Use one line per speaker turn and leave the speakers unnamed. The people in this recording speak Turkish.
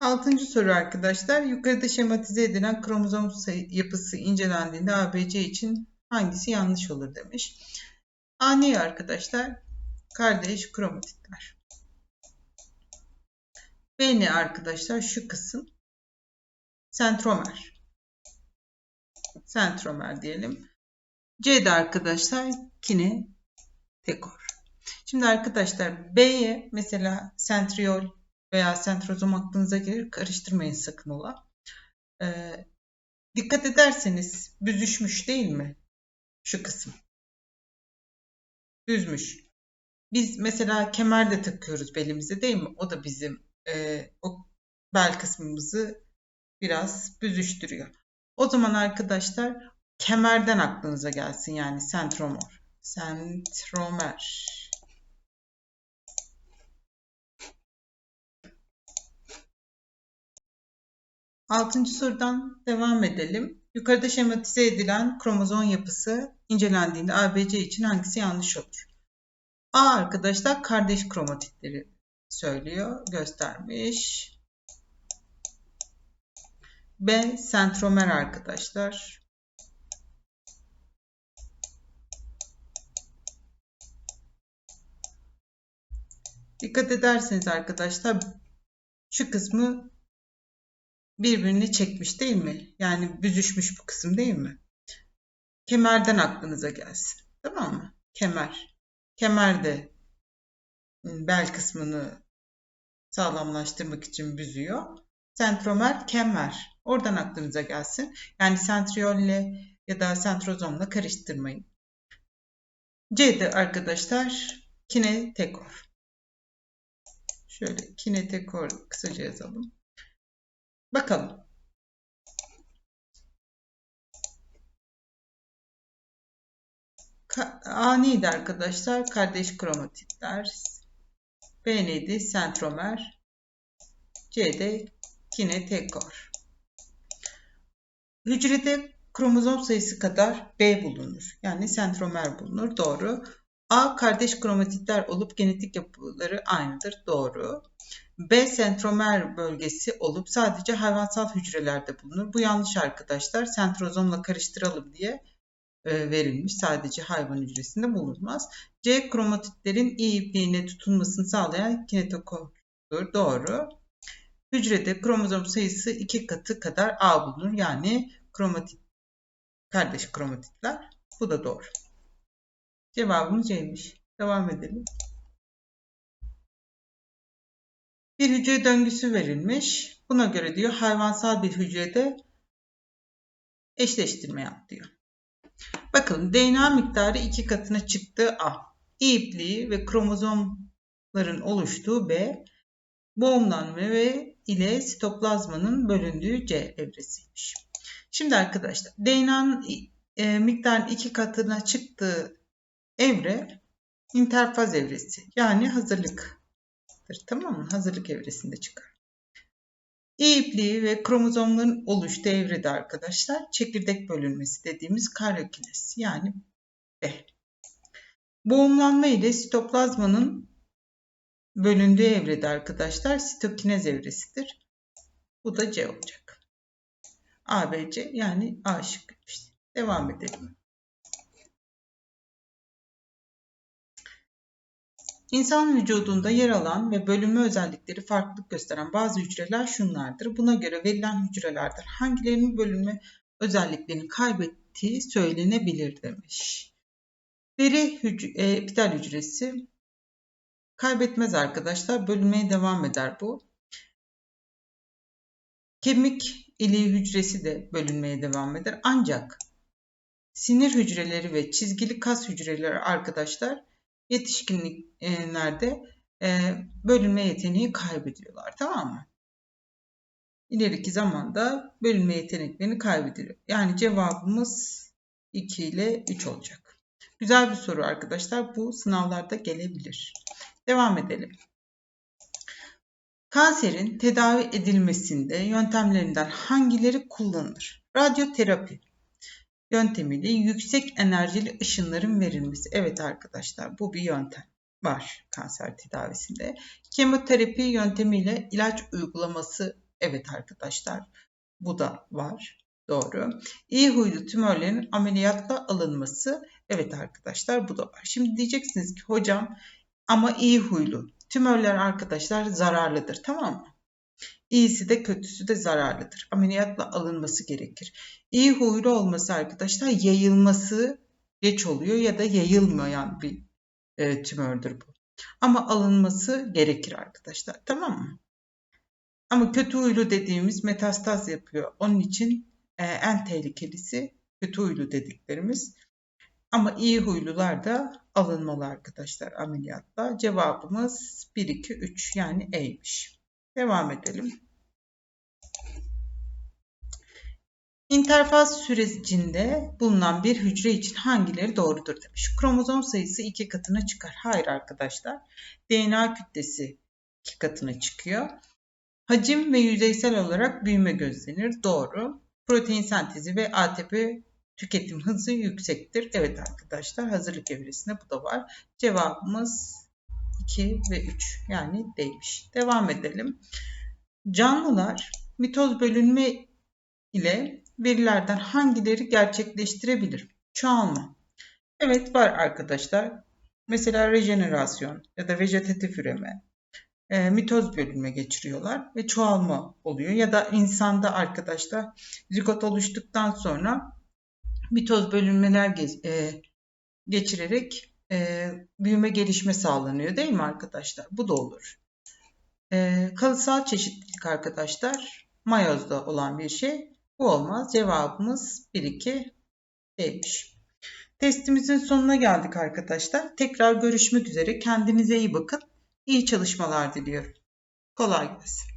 Altıncı soru arkadaşlar. Yukarıda şematize edilen kromozom yapısı incelendiğinde ABC için hangisi yanlış olur demiş. A ne arkadaşlar? Kardeş kromatitler. B ne arkadaşlar? Şu kısım. Sentromer. Sentromer diyelim. C de arkadaşlar kine tekor. Şimdi arkadaşlar B'ye mesela sentriol veya sentrozom aklınıza gelir. Karıştırmayın sakın ola. Ee, dikkat ederseniz büzüşmüş değil mi? Şu kısım. Büzmüş. Biz mesela kemer de takıyoruz belimize değil mi? O da bizim e, o bel kısmımızı biraz büzüştürüyor. O zaman arkadaşlar kemerden aklınıza gelsin yani sentromor. Sentromer. Altıncı sorudan devam edelim. Yukarıda şematize edilen kromozom yapısı incelendiğinde ABC için hangisi yanlış olur? A arkadaşlar kardeş kromatitleri söylüyor, göstermiş. B sentromer arkadaşlar. Dikkat ederseniz arkadaşlar şu kısmı birbirini çekmiş değil mi? Yani büzüşmüş bu kısım değil mi? Kemerden aklınıza gelsin. Tamam mı? Kemer. Kemer de ıı, bel kısmını sağlamlaştırmak için büzüyor. Sentromer, kemer. Oradan aklınıza gelsin. Yani sentriolle ya da sentrozomla karıştırmayın. C'de arkadaşlar kinetekor. Şöyle kinetekor kısaca yazalım. Bakalım. A neydi arkadaşlar? Kardeş kromatitler. B neydi? Sentromer. C'de kinetekor. Hücrede kromozom sayısı kadar B bulunur. Yani sentromer bulunur. Doğru. A kardeş kromatitler olup genetik yapıları aynıdır. Doğru. B sentromer bölgesi olup sadece hayvansal hücrelerde bulunur. Bu yanlış arkadaşlar. Sentrozomla karıştıralım diye e, verilmiş. Sadece hayvan hücresinde bulunmaz. C kromatitlerin iyi ipliğine tutunmasını sağlayan kinetokordur. Doğru. Hücrede kromozom sayısı iki katı kadar A bulunur. Yani kromatit kardeş kromatitler. Bu da doğru. Cevabımız C'ymiş. Devam edelim. Bir hücre döngüsü verilmiş. Buna göre diyor hayvansal bir hücrede eşleştirme yap diyor. Bakın DNA miktarı iki katına çıktığı A. İ ipliği ve kromozomların oluştuğu B. Boğumlanma ve ile sitoplazmanın bölündüğü C evresiymiş. Şimdi arkadaşlar DNA'nın e, miktarın iki katına çıktığı evre interfaz evresi yani hazırlık Tamam mı? Hazırlık evresinde çıkar. E ipliği ve kromozomların oluştuğu evrede arkadaşlar çekirdek bölünmesi dediğimiz karyokinez yani B. Boğumlanma ile sitoplazmanın bölündüğü evrede arkadaşlar sitokinez evresidir. Bu da C olacak. A, B, C yani A şıkkı. Devam edelim. İnsan vücudunda yer alan ve bölünme özellikleri farklılık gösteren bazı hücreler şunlardır. Buna göre verilen hücrelerden hangilerinin bölünme özelliklerini kaybettiği söylenebilir demiş. Deri hüc e, epitel hücresi kaybetmez arkadaşlar. Bölünmeye devam eder bu. Kemik iliği hücresi de bölünmeye devam eder. Ancak sinir hücreleri ve çizgili kas hücreleri arkadaşlar yetişkinliklerde e, bölünme yeteneği kaybediyorlar. Tamam mı? İleriki zamanda bölünme yeteneklerini kaybediyor. Yani cevabımız 2 ile 3 olacak. Güzel bir soru arkadaşlar. Bu sınavlarda gelebilir. Devam edelim. Kanserin tedavi edilmesinde yöntemlerinden hangileri kullanılır? Radyoterapi, yöntemiyle yüksek enerjili ışınların verilmesi. Evet arkadaşlar bu bir yöntem var kanser tedavisinde. Kemoterapi yöntemiyle ilaç uygulaması Evet arkadaşlar. Bu da var. Doğru. İyi huylu tümörlerin ameliyatla alınması. Evet arkadaşlar bu da var. Şimdi diyeceksiniz ki hocam ama iyi huylu. Tümörler arkadaşlar zararlıdır tamam mı? İyisi de kötüsü de zararlıdır. Ameliyatla alınması gerekir. İyi huylu olması arkadaşlar yayılması geç oluyor ya da yayılmayan bir e, tümördür bu. Ama alınması gerekir arkadaşlar. Tamam mı? Ama kötü huylu dediğimiz metastaz yapıyor. Onun için e, en tehlikelisi kötü huylu dediklerimiz. Ama iyi huylular da alınmalı arkadaşlar ameliyatla. Cevabımız 1, 2, 3 yani E'ymiş. Devam edelim. İnterfaz sürecinde bulunan bir hücre için hangileri doğrudur demiş. Kromozom sayısı iki katına çıkar. Hayır arkadaşlar. DNA kütlesi iki katına çıkıyor. Hacim ve yüzeysel olarak büyüme gözlenir. Doğru. Protein sentezi ve ATP tüketim hızı yüksektir. Evet arkadaşlar hazırlık evresinde bu da var. Cevabımız 2 ve 3 yani değilmiş. Devam edelim. Canlılar mitoz bölünme ile verilerden hangileri gerçekleştirebilir? Çoğalma. Evet var arkadaşlar. Mesela rejenerasyon ya da vejetatif üreme, e, mitoz bölünme geçiriyorlar ve çoğalma oluyor. Ya da insanda arkadaşlar zigot oluştuktan sonra mitoz bölünmeler ge- e, geçirerek e, büyüme gelişme sağlanıyor değil mi arkadaşlar? Bu da olur. E, kalısal çeşitlilik arkadaşlar mayozda olan bir şey. Bu olmaz. Cevabımız 1-2 değilmiş. Testimizin sonuna geldik arkadaşlar. Tekrar görüşmek üzere. Kendinize iyi bakın. İyi çalışmalar diliyorum. Kolay gelsin.